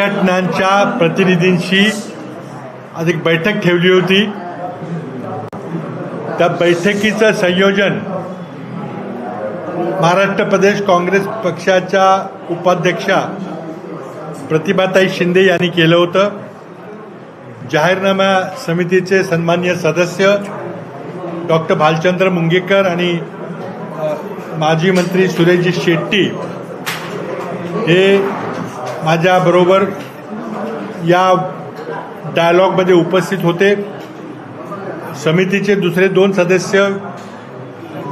संघटनांच्या प्रतिनिधींशी आज एक बैठक ठेवली होती. त्या बैठकीचं संयोजन महाराष्ट्र प्रदेश काँग्रेस पक्षाच्या उपाध्यक्षा प्रतिभाताई शिंदे यांनी केलं होतं. जाहीरनामा समितीचे सन्मान्य सदस्य डॉक्टर भालचंद्र मुंगेकर आणि माजी मंत्री सुरेशजी शेट्टी हे माझ्याबरोबर या डायलॉगमध्ये उपस्थित होते समितीचे दुसरे दोन सदस्य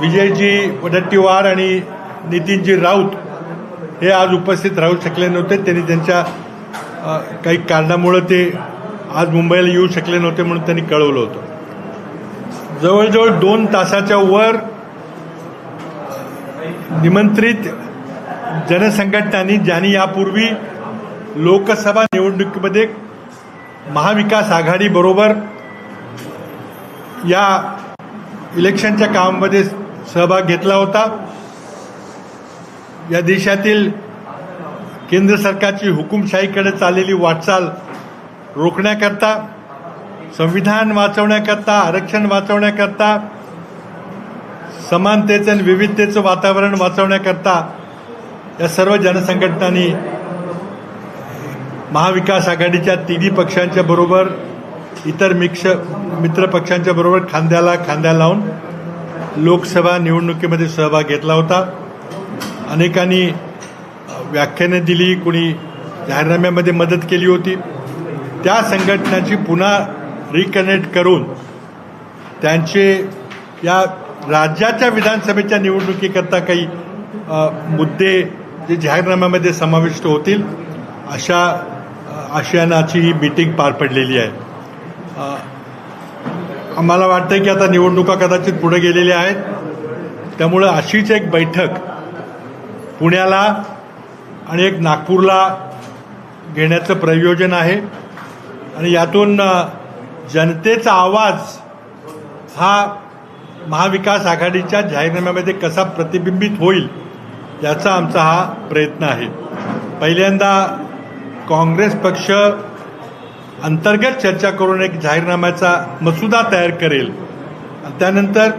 विजयजी वडट्टीवार आणि नितीनजी राऊत हे आज उपस्थित राहू शकले नव्हते. त्यांनी त्यांच्या काही कारणामुळं ते आज मुंबईला येऊ शकले नव्हते म्हणून त्यांनी कळवलं होतं. जवळजवळ दोन तासाच्या वर निमंत्रित जनसंघटनांनी ज्यांनी यापूर्वी लोकसभा निवडणुकीमध्ये महाविकास आघाडी बरोबर या इलेक्शनच्या कामामध्ये सहभाग घेतला होता. या देशातील केंद्र सरकारची हुकुमशाहीकडे चाललेली वाटचाल रोखण्याकरता संविधान वाचवण्याकरता आरक्षण वाचवण्याकरता समानतेचं आणि विविधतेचं वातावरण वाचवण्याकरता या सर्व जनसंघटनांनी महाविकास आघाडीच्या तिन्ही पक्षांच्या बरोबर इतर मिक्ष मित्र पक्षांच्या बरोबर खांद्याला खांद्या लावून लोकसभा निवडणुकीमध्ये सहभाग घेतला होता. अनेकांनी व्याख्यानं दिली कुणी जाहीरनाम्यामध्ये मदत केली होती. त्या संघटनाची पुन्हा रिकनेक्ट करून त्यांचे या राज्याच्या विधानसभेच्या निवडणुकीकरता काही मुद्दे जे जाहीरनाम्यामध्ये समाविष्ट होतील अशा आशियानाची ही मीटिंग पार पडलेली आहे. आम्हाला वाटतं की आता निवडणुका कदाचित पुढे गेलेल्या आहेत. त्यामुळं अशीच एक बैठक पुण्याला आणि एक नागपूरला घेण्याचं प्रयोजन आहे. आणि यातून जनतेचा आवाज हा महाविकास आघाडीच्या जाहीरनाम्यामध्ये कसा प्रतिबिंबित होईल याचा आमचा हा प्रयत्न आहे. पहिल्यांदा काँग्रेस पक्ष अंतर्गत चर्चा करून एक जाहीरनाम्याचा मसुदा तयार करेल. त्यानंतर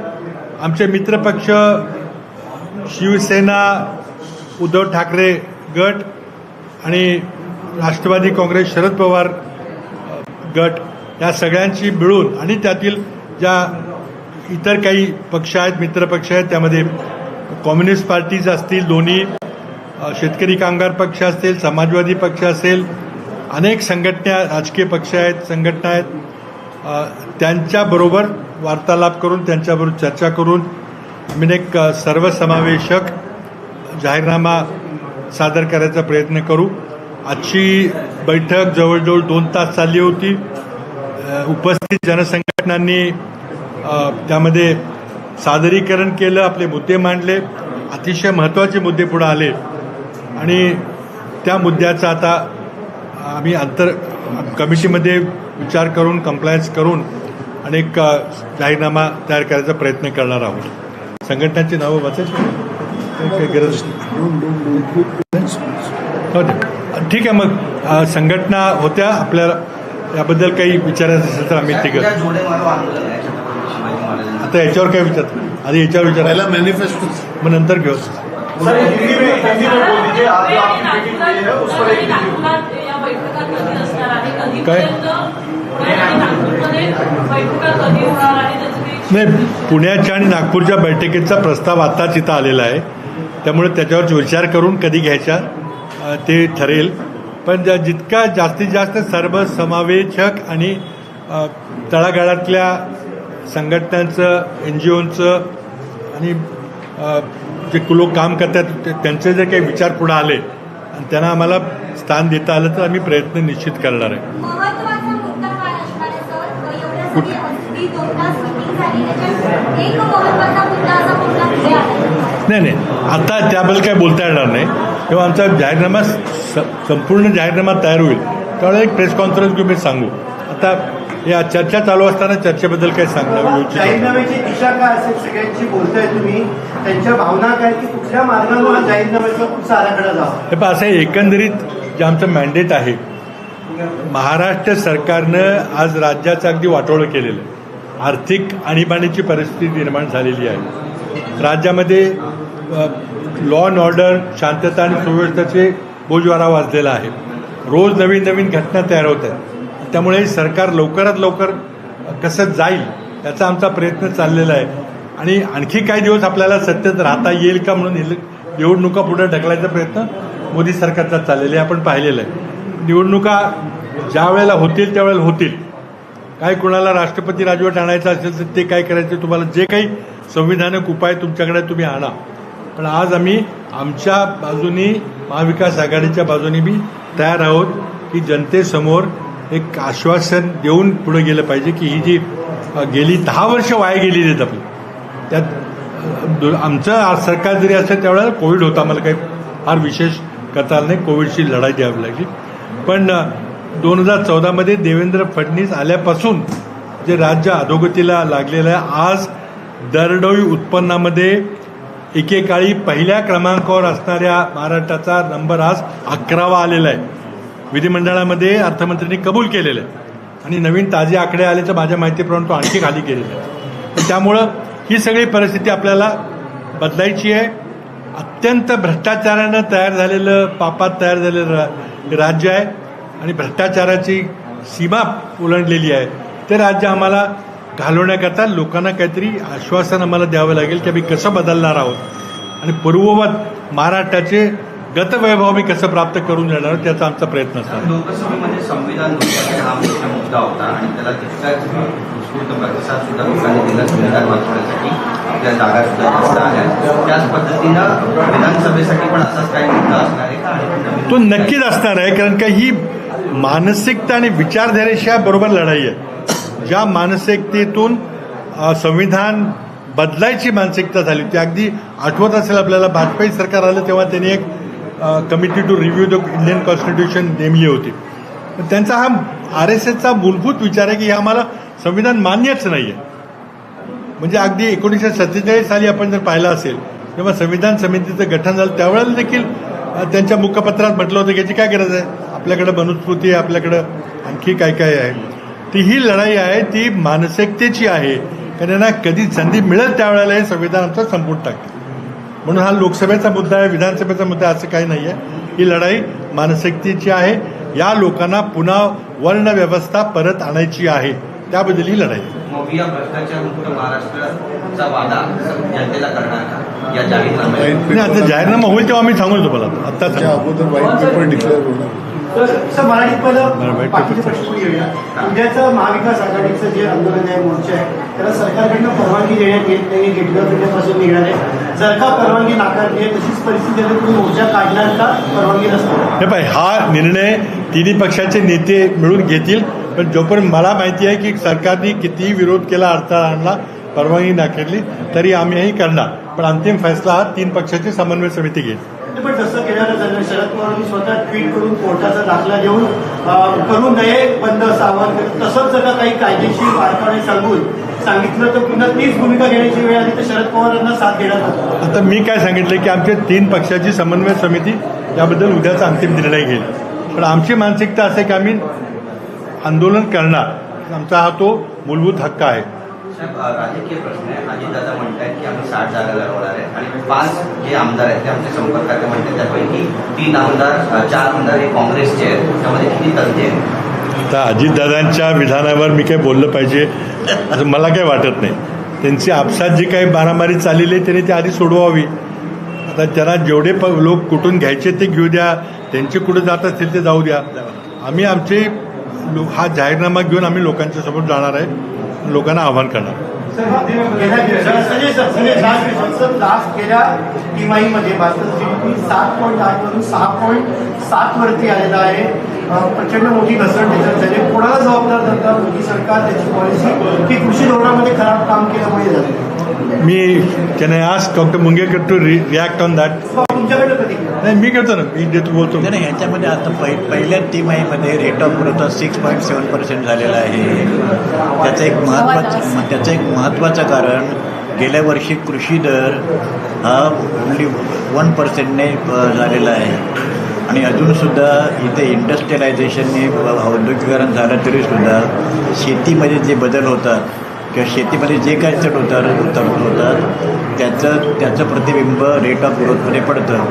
आमचे मित्रपक्ष शिवसेना उद्धव ठाकरे गट आणि राष्ट्रवादी काँग्रेस शरद पवार गट या सगळ्यांची मिळून आणि त्यातील ज्या इतर काही पक्ष आहेत मित्रपक्ष आहेत त्यामध्ये कम्युनिस्ट पार्टीज असतील दोन्ही शेतकरी कामगार पक्ष असतील समाजवादी पक्ष असेल अनेक संघटना राजकीय पक्ष आहेत संघटना आहेत. त्यांच्याबरोबर वार्तालाप करून त्यांच्याबरोबर चर्चा करून आम्ही एक सर्वसमावेशक जाहीरनामा सादर करायचा प्रयत्न करू. आजची बैठक जवळजवळ दोन तास चालली होती. उपस्थित जनसंघटनांनी त्यामध्ये सादरीकरण केलं आपले मुद्दे मांडले. अतिशय महत्त्वाचे मुद्दे पुढे आले. आणि त्या मुद्द्याचा आता आम्ही आंतर कमिटीमध्ये विचार करून कंप्लायन्स करून आणि एक जाहीरनामा तयार करायचा प्रयत्न करणार आहोत. संघटनाची नावं वाचायची गरज. नाही हो. ठीक आहे मग संघटना होत्या आपल्याला याबद्दल काही विचारायचं असेल तर आम्ही है महाराज आता याच्यावर काय विचार? आधी याच्यावर विचार. पहला मैनिफेस्टो मग नंतर घेऊ. सर हिंदी में हिंदी में बोल दीजिए आज जो आपकी मीटिंग हुई है उस पर एक काय? नाही पुण्याच्या आणि नागपूरच्या बैठकीचा प्रस्ताव आत्ताच इथं आलेला आहे त्यामुळे त्याच्यावर विचार करून कधी घ्यायचा ते ठरेल पण जितका जास्तीत जास्त सर्वसमावेशक आणि तळागाळातल्या संघटनांचं एन जी ओंचं आणि जे लोक काम करतात ते- त्यांचे जर काही विचार पुढे आले आणि त्यांना आम्हाला स्थान देता आलं तर आम्ही प्रयत्न निश्चित करणार आहे. कुठ- नाही नाही. आता त्याबद्दल काय बोलता येणार नाही. तेव्हा आमचा जाहीरनामा संपूर्ण जाहीरनामा तयार होईल. त्यावेळेला एक प्रेस कॉन्फरन्स घेऊन मी सांगू. आता या चर्चा चालू असताना चर्चेबद्दल काही सांगणं उचित नाही. जाहीरनाम्याची दिशा काय असेल सगळ्यांची बोलताय तुम्ही त्यांच्या भावना काय की कुठल्या मार्गाने हा जाहीरनाम्याचा पुढचा आराखडा जावा. हे असं एकंदरीत जे आमचं मॅन्डेट आहे महाराष्ट्र सरकारनं आज राज्याचं अगदी वाटोळं केलेलं आहे. आर्थिक आणीबाणीची परिस्थिती निर्माण झालेली आहे. राज्यामध्ये लॉ अँड ऑर्डर शांतता आणि सुव्यवस्थेचे बोजवारा वाजलेला आहे. रोज नवीन नवीन घटना तयार होत आहेत. त्यामुळे सरकार लवकरात लवकर कसं जाईल याचा आमचा प्रयत्न चाललेला आहे. आणि आणखी काही दिवस आपल्याला सत्तेत राहता येईल का म्हणून निवडणुका पुढे ढकलायचा प्रयत्न मोदी सरकारचा चाललेला आहे आपण पाहिलेलं आहे. निवडणुका ज्या वेळेला होतील त्यावेळेला होतील. काय कुणाला राष्ट्रपती राजवट आणायचं असेल तर ते काय करायचं तुम्हाला जे काही संविधानक उपाय तुमच्याकडे तुम्ही आणा. पण आज आम्ही आमच्या बाजूनी महाविकास आघाडीच्या बाजूनी बी तयार आहोत की जनतेसमोर एक आश्वासन देऊन पुढे गेलं पाहिजे की ही जी गेली दहा वर्ष वाया गेलेली आहेत आपली. त्यात दु- आमचं आज सरकार जरी असेल त्यावेळेला कोविड होता मला काही फार विशेष करता आलं नाही. कोविडशी लढाई द्यावी लागली. पण दोन हजार चौदामध्ये देवेंद्र फडणवीस आल्यापासून जे राज्य अधोगतीला लागलेलं आहे आज दरडोई उत्पन्नामध्ये एकेकाळी पहिल्या क्रमांकावर असणाऱ्या महाराष्ट्राचा नंबर आज अकरावा आलेला आहे. विधिमंडळामध्ये अर्थमंत्र्यांनी कबूल केलेलं आहे. आणि नवीन ताजे आकडे आले तर माझ्या माहितीप्रमाणे तो आणखी खाली गेलेला आहे. त्यामुळं ही सगळी परिस्थिती आपल्याला बदलायची आहे. अत्यंत भ्रष्टाचारानं तयार झालेलं पापात तयार झालेलं रा- राज्य आहे. आणि भ्रष्टाचाराची सीमा ओलांडलेली आहे. ते राज्य आम्हाला घालवण्याकरता लोकांना काहीतरी आश्वासन आम्हाला द्यावं लागेल की आम्ही कसं बदलणार आहोत. आणि पूर्ववत महाराष्ट्राचे गतवैभव आम्ही कसं प्राप्त करून देणार त्याचा आमचा प्रयत्न असणार आहे. लोकसभेमध्ये संविधान हा मोठा मुद्दा होता आणि त्याला तितकाच उत्स्फूर्त प्रतिसाद सुद्धा लोकांनी दिला संविधान वाचवण्यासाठी. आपल्या जागा सुद्धा जास्त आल्या. त्याच पद्धतीनं विधानसभेसाठी पण असाच काही मुद्दा असणार आहे का? तो नक्कीच असणार आहे कारण का ही मानसिकता आणि विचारधारेच्या बरोबर लढाई आहे. ज्या मानसिकतेतून संविधान बदलायची मानसिकता झाली ती अगदी आठवत असेल आपल्याला वाजपेयी सरकार आलं तेव्हा त्यांनी एक committee to review the Indian constitution namely होती. पण त्यांचा हा आर एस एसचा मूलभूत विचार आहे की हे आम्हाला संविधान मान्यच नाही आहे म्हणजे अगदी एकोणीसशे सत्तेचाळीस साली आपण जर पाहिलं असेल तेव्हा संविधान समितीचं गठन झालं त्यावेळेला देखील त्यांच्या मुखपत्रात म्हटलं होतं की याची काय गरज आहे? आपल्याकडं मनुस्मृती आहे आपल्याकडं आणखी काय काय आहे? ती ही लढाई आहे ती मानसिकतेची आहे. कारण यांना कधी संधी मिळेल त्यावेळेला हे संविधान आमचं संपून टाकते. म्हणून हा लोकसभेचा मुद्दा आहे विधानसभेचा मुद्दा आहे, असं काही नाही आहे ही लढाई मानसिकतेची आहे. या लोकांना पुन्हा वर्ण व्यवस्था परत आणायची आहे. त्याबद्दल ही लढाई. आता जाहीरनामा होईल तेव्हा आम्ही सांगू तुम्हाला. आता तर सर मराठीत पहिलं बाकीचे. प्रश्न पुढे उद्याचं महाविकास आघाडीचं जे आंदोलन आहे मोर्चा आहे त्याला सरकारकडनं परवानगी देण्यात येत नाही गेट निघणार आहे. जर का परवानगी नाकारली आहे तशीच परिस्थिती आहे तुम्ही मोर्चा काढणार का? परवानगी नसणार हे पाय हा निर्णय तिन्ही पक्षाचे नेते मिळून घेतील पण जोपर्यंत मला माहिती आहे की सरकारने कितीही विरोध केला अडथळा आणला परवानगी नाकारली तरी आम्हीही करणार. पण अंतिम फैसला हा तीन पक्षाची समन्वय समिती घेईल. पण तसं केल्यानं झालं शरद पवारांनी स्वतः ट्विट करून कोर्टाचा दाखला घेऊन करू नये बंद असं आवाहन केलं तसंच जर काही कायदेशीर मार्गाने सांगून सांगितलं तर पुन्हा तीच भूमिका घेण्याची वेळ आली तर शरद पवारांना साथ देण्यात आला. आता मी काय सांगितलं की आमच्या तीन पक्षाची समन्वय समिती याबद्दल उद्याचा अंतिम निर्णय घेईल. पण आमची मानसिकता असे की आम्ही आंदोलन करणार. आमचा हा तो मूलभूत हक्क आहे. साहेब राजकीय प्रश्न आहे अजितदादा म्हणतायत की आम्ही साठ जागा लढवणार आहे आणि पाच जे आमदार आहेत ते आमच्या संपर्कात आहे म्हणतात. त्यापैकी तीन आमदार चार आमदार हे काँग्रेसचे आहेत. त्यामध्ये किती तथ्य आहेत? आता अजितदादांच्या विधानावर मी काही बोललं पाहिजे असं मला काही वाटत नाही. त्यांची आपसात जी काही मारामारी चाललेली आहे त्यांनी ती आधी सोडवावी. आता त्यांना जेवढे प लोक कुठून घ्यायचे ते घेऊ द्या. त्यांचे कुठे जात असतील ते जाऊ द्या. आम्ही आमचे लो हा जाहीरनामा घेऊन आम्ही लोकांच्या समोर जाणार आहे. लोकांना आव्हान करणार. दिवसात तिमाहीमध्ये जीडीपी सात पॉईंट आठ वरून सहा पॉईंट सात वरती आलेला आहे प्रचंड मोठी घसरण त्याच्यात झाली कोणाला जबाबदार धरतात मोदी सरकार त्याची पॉलिसी की कृषी धोरणामध्ये खराब काम केल्यामुळे झाले मी can I ask doctor Mungekar to react on that तुमच्याकडे प्रतिक्रिया नाही मी करतो ना. मी देतो बोलतो. नाही नाही याच्यामध्ये आता पहि पहिल्या तिमाहीमध्ये rate of growth six point seven percent झालेला आहे. त्याचं एक महत्त्वाचं त्याचं एक महत्त्वाचं कारण गेल्या वर्षी कृषी दर हा ओन्ली वन पर्सेंटने झालेला आहे. आणि अजूनसुद्धा इथे इंडस्ट्रियलायझेशनने औद्योगिकरण झालं तरीसुद्धा शेतीमध्ये जे बदल होतात किंवा शेतीमध्ये जे काय चढ उतार उतार होतात त्याचं त्याचं प्रतिबिंब रेट ऑफ ग्रोथमध्ये पडतं.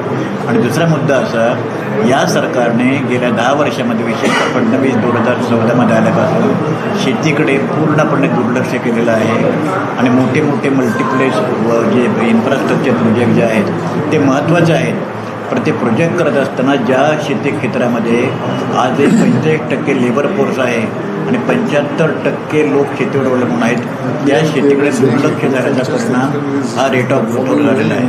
आणि दुसरा मुद्दा असा या सरकारने गेल्या दहा वर्षामध्ये विशेषतः फडणवीस दोन हजार चौदामध्ये आल्यापासून शेतीकडे पूर्णपणे दुर्लक्ष केलेलं आहे. आणि मोठे मोठे मल्टिप्लेस व जे इन्फ्रास्ट्रक्चर प्रोजेक्ट जे आहेत ते महत्त्वाचे आहेत. पण ते प्रोजेक्ट करत असताना ज्या शेती क्षेत्रामध्ये आज एक पंचेचाळीस टक्के लेबर फोर्स आहे आणि पंच्याहत्तर टक्के लोक शेतीवर अवलंबून आहेत. त्या शेतीकडे दुर्लक्ष झाल्याचा परिणाम हा रेट ऑफ ग्रोथवर झालेला आहे.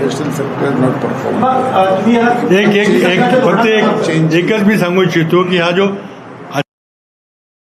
एक एक एक फक्त एक एकच मी सांगू इच्छितो की हा जो